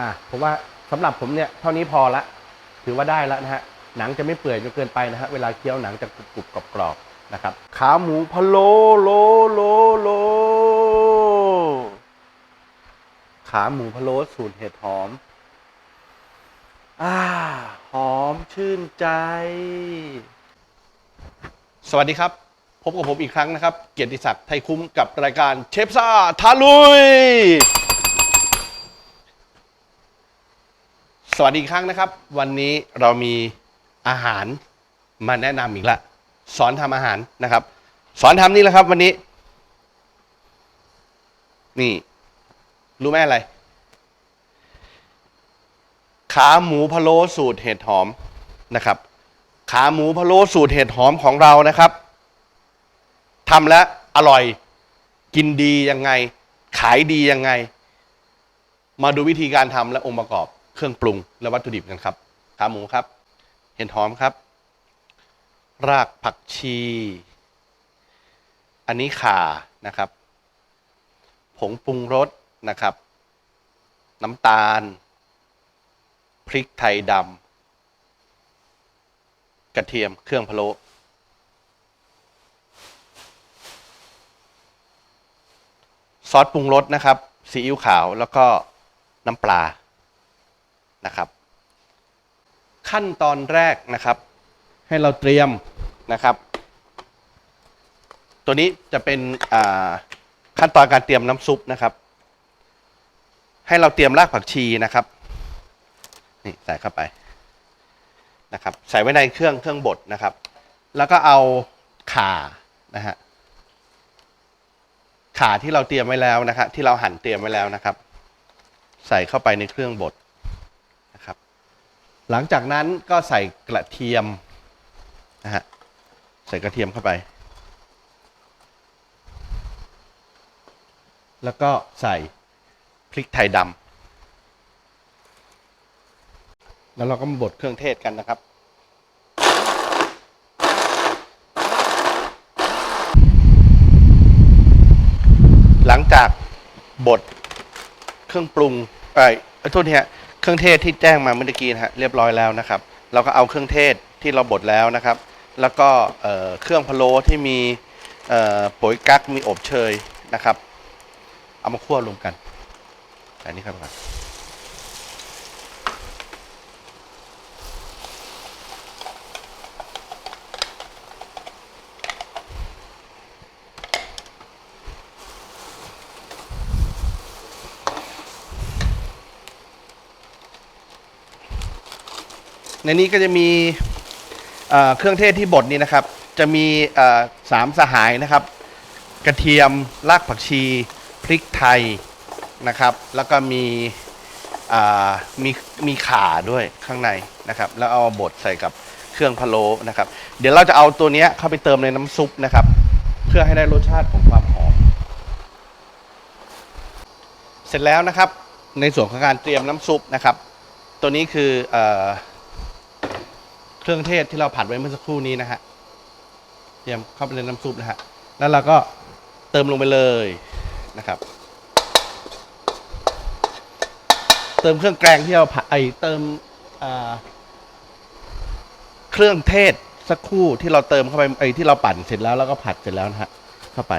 อะผมว่าสำหรับผมเนี่ยเท่านี้พอละ ถือว่าได้แล้วนะฮะหนังจะไม่เปื่อยจนเกินไปนะฮะเวลาเคี้ยวหนังจะกรุบกรุบกรอบกรอบๆนะครับ ขาหมูพะโลโลโลโล ขาหมูพะโลสูตรเห็ดหอมอ่าหอมชื่นใจ สวัสดีครับ พบกับผมอีกครั้งนะครับ เกียรติศักดิ์ไทยคุ้มกับรายการเชฟซ่าทาลุย สวัสดีอีกครั้งนะครับ วันนี้เรามีอาหารมาแนะนำอีกละ สอนทำอาหารนะครับ สอนทำนี่แหละครับ วันนี้ นี่ รู้ไหมอะไร ขาหมูพะโล้สูตรเห็ดหอมนะครับ ขาหมูพะโล้สูตรเห็ดหอมของเรานะครับทำแล้วอร่อยกินดียังไง ขายดียังไง มาดูวิธีการทำและองค์ประกอบ เครื่องปรุงและวัตถุดิบกันครับ ขาหมูครับ เห็ดหอมครับ รากผักชี อันนี้ข่านะครับ ผงปรุงรสนะครับ น้ำตาล พริกไทยดำกระเทียมเครื่องพะโล้ซอสปรุงรสนะครับซีอิ๊วขาวแล้วก็น้ำปลา นะครับ ขั้นตอนแรกนะครับ ให้เราเตรียมนะครับ ตัวนี้จะเป็นขั้นตอนการเตรียมน้ำซุปนะครับ ให้เราเตรียมรากผักชีนะครับนี่ใส่เข้าไปนะครับ ใส่ไว้ในเครื่องเครื่องบดนะครับ แล้วก็เอาข่านะฮะข่าที่เราเตรียมไว้แล้วนะครับที่เราหั่นเตรียมไว้แล้วนะครับ ใส่เข้าไปในเครื่องบด หลังจากนั้นก็ใส่กระเทียมนะฮะใส่กระเทียมเข้าไป แล้วก็ใส่พริกไทยดำแล้วเราก็มาบดเครื่องเทศกันนะครับ หลังจากบดเครื่องปรุงเอ้ยเอ้ยโทษทีฮะ เครื่องเทศที่แจ้งมาเมื่อกี้นะฮะเรียบร้อยแล้วนะครับ เราก็เอาเครื่องเทศที่เราบดแล้วนะครับ แล้วก็เครื่องพะโล้ที่มีปุ๋ยกั๊กมีอบเชยนะครับ เอามาคั่วรวมกันอันนี้ครับ นในนี้ก็จะมีเครื่องเทศที่บดนี่นะครับ จะมีสามสหายนะครับ กระเทียมรากผักชี พริกไทยนะครับ แล้วก็มีมีมีข่าด้วยข้างในนะครับ แล้วเอาบดใส่กับเครื่องพะโล้นะครับ เดี๋ยวเราจะเอาตัวนี้เข้าไปเติมในน้ำซุปนะครับ เพื่อให้ได้รสชาติของความหอม เสร็จแล้วนะครับในส่วนของการเตรียมน้ำซุปนะครับ ตัวนี้คืออ เครื่องเทศที่เราผัดไว้เมื่อสักครู่นี้นะฮะเตรียมเข้าไปในน้ำซุปนะฮะแล้วเราก็เติมลงไปเลยนะครับ เติมเครื่องแกงที่เราผัดไอเติมเครื่องเทศสักครู่ที่เราเติมเข้าไปไอที่เราปั่นเสร็จแล้วแล้วก็ผัดเสร็จแล้วนะฮะเข้าไป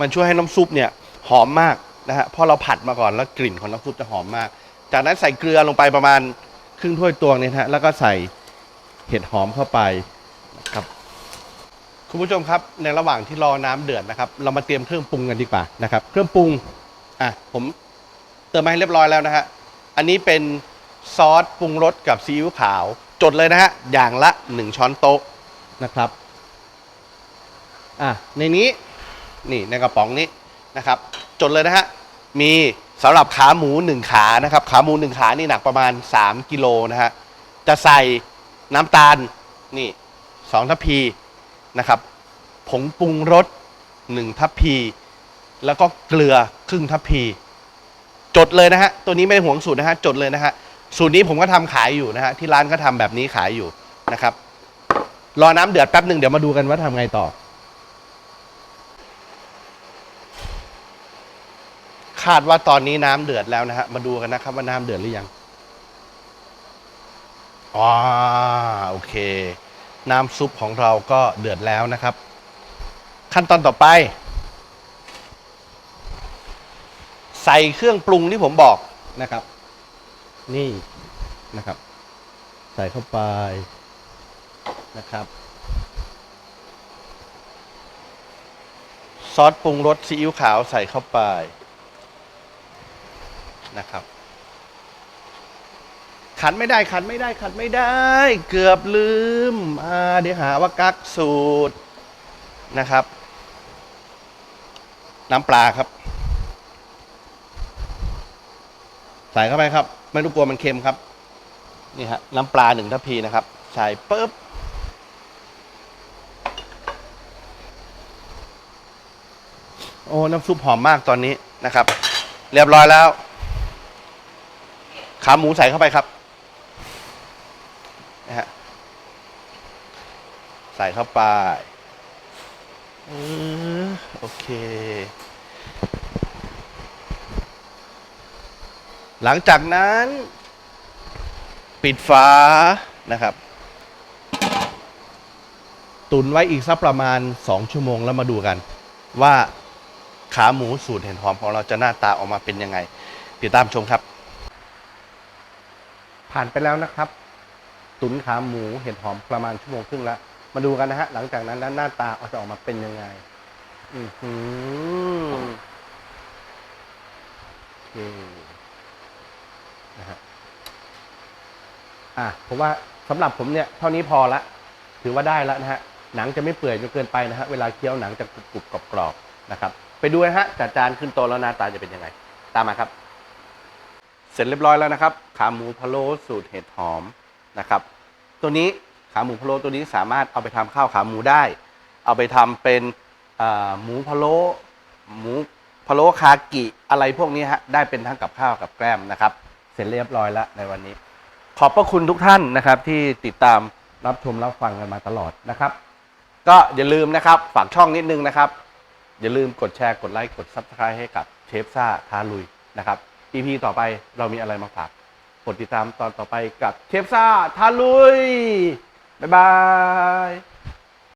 มันช่วยให้น้ำซุปเนี่ยหอมมากนะฮะเพราะเราผัดมาก่อนแล้วกลิ่นของน้ำซุปจะหอมมาก จากนั้นใส่เกลือลงไปประมาณครึ่งถ้วยตวงเนี่ยนะฮะแล้วก็ใส่ เห็ดหอมเข้าไปนะครับคุณผู้ชมครับในระหว่างที่รอน้ำเดือดนะครับ เรามาเตรียมเครื่องปรุงกันดีกว่านะครับ เครื่องปรุงอะผมเติมมาให้เรียบร้อยแล้วนะฮะอันนี้เป็นซอสปรุงรสกับซีอิ๊วขาว จดเลยนะฮะอย่างละหนึ่งช้อนโต๊ะนะครับอะในนี้นี่ในกระป๋องนี้นะครับ จดเลยนะฮะมีสำหรับขาหมูหนึ่งขานะครับ ขาหมูหนึ่งขานี่หนักประมาณ 3 กิโลนะฮะจะใส่ น้ำตาลนี่สองทัพพีนะครับ ผงปรุงรสหนึ่งทัพพี แล้วก็เกลือครึ่งทัพพี จดเลยนะฮะ ตัวนี้ไม่ได้ห่วงสูตรนะฮะ จดเลยนะฮะ สูตรนี้ผมก็ทำขายอยู่นะฮะ ที่ร้านก็ทำแบบนี้ขายอยู่นะครับ รอน้ำเดือดแป๊บหนึ่งเดี๋ยวมาดูกันว่าทำไงต่อ คาดว่าตอนนี้น้ำเดือดแล้วนะฮะ มาดูกันนะครับว่าน้ำเดือดหรือยัง อ่าโอเค น้ำซุปของเราก็เดือดแล้วนะครับ ขั้นตอนต่อไป ใส่เครื่องปรุงที่ผมบอกนะครับ นี่นะครับ ใส่เข้าไปนะครับซอสปรุงรสซีอิ๊วขาวใส่เข้าไปนะครับ ขันไม่ได้ขันไม่ได้ขันไม่ได้ เกือบลืมอ่าเดี๋ยวหาว่ากักสูตรนะครับ น้ำปลาครับ ใส่เข้าไปครับ ไม่ต้องกลัวมันเค็มครับ นี่ฮะน้ำปลาหนึ่งทัพพีนะครับ ใส่ปุ๊บโอ้น้ำซุปหอมมากตอนนี้นะครับ เรียบร้อยแล้ว ขาหมูใส่เข้าไปครับ นะฮะใส่เข้าไปออโอเค หลังจากนั้น ปิดฝานะครับ ตุนไว้อีกสักประมาณ 2 ชั่วโมงแล้วมาดูกัน ว่าขาหมูสูตรเห็ดหอมของเราจะหน้าตาออกมาเป็นยังไง ติดตามชมครับ ผ่านไปแล้วนะครับ ตุ๋นขาหมูเห็ดหอมประมาณชั่วโมงครึ่งแล้วมาดูกันนะฮะ หลังจากนั้นแล้วหน้าตาจะออกมาเป็นยังไง อือหือโอเคนะฮะอะผมว่าสำหรับผมเนี่ย เท่านี้พอละ ถือว่าได้แล้วนะฮะ หนังจะไม่เปื่อยจนเกินไปนะฮะ เวลาเคี้ยวหนังจะกรุบกรอบกรอบๆนะครับ ไปดูนะฮะจัดจานขึ้นโต๊ะแล้วหน้าตาจะเป็นยังไง ตามมาครับ เสร็จเรียบร้อยแล้วนะครับ ขาหมูพะโล้สูตรเห็ดหอม นะครับ ตัวนี้ขาหมูพะโล้ตัวนี้สามารถเอาไปทำข้าวขาหมูได้ เอาไปทำเป็นหมูพะโล้หมูพะโล้คากิอะไรพวกนี้ฮะได้เป็นทั้งกับข้าวกับแกล้มนะครับ เสร็จเรียบร้อยแล้วในวันนี้ ขอบพระคุณทุกท่านนะครับที่ติดตามรับชมรับฟังกันมาตลอดนะครับ ก็อย่าลืมนะครับฝากช่องนิดนึงนะครับ อย่าลืมกดแชร์กดไลค์กด Subscribe ให้กับเชฟซ่าทาลุยนะครับ EP ต่อไปเรามีอะไรมาฝาก ดติดตามตอนต่อไปกับเชฟซ่าทาลุย บ๊ายบาย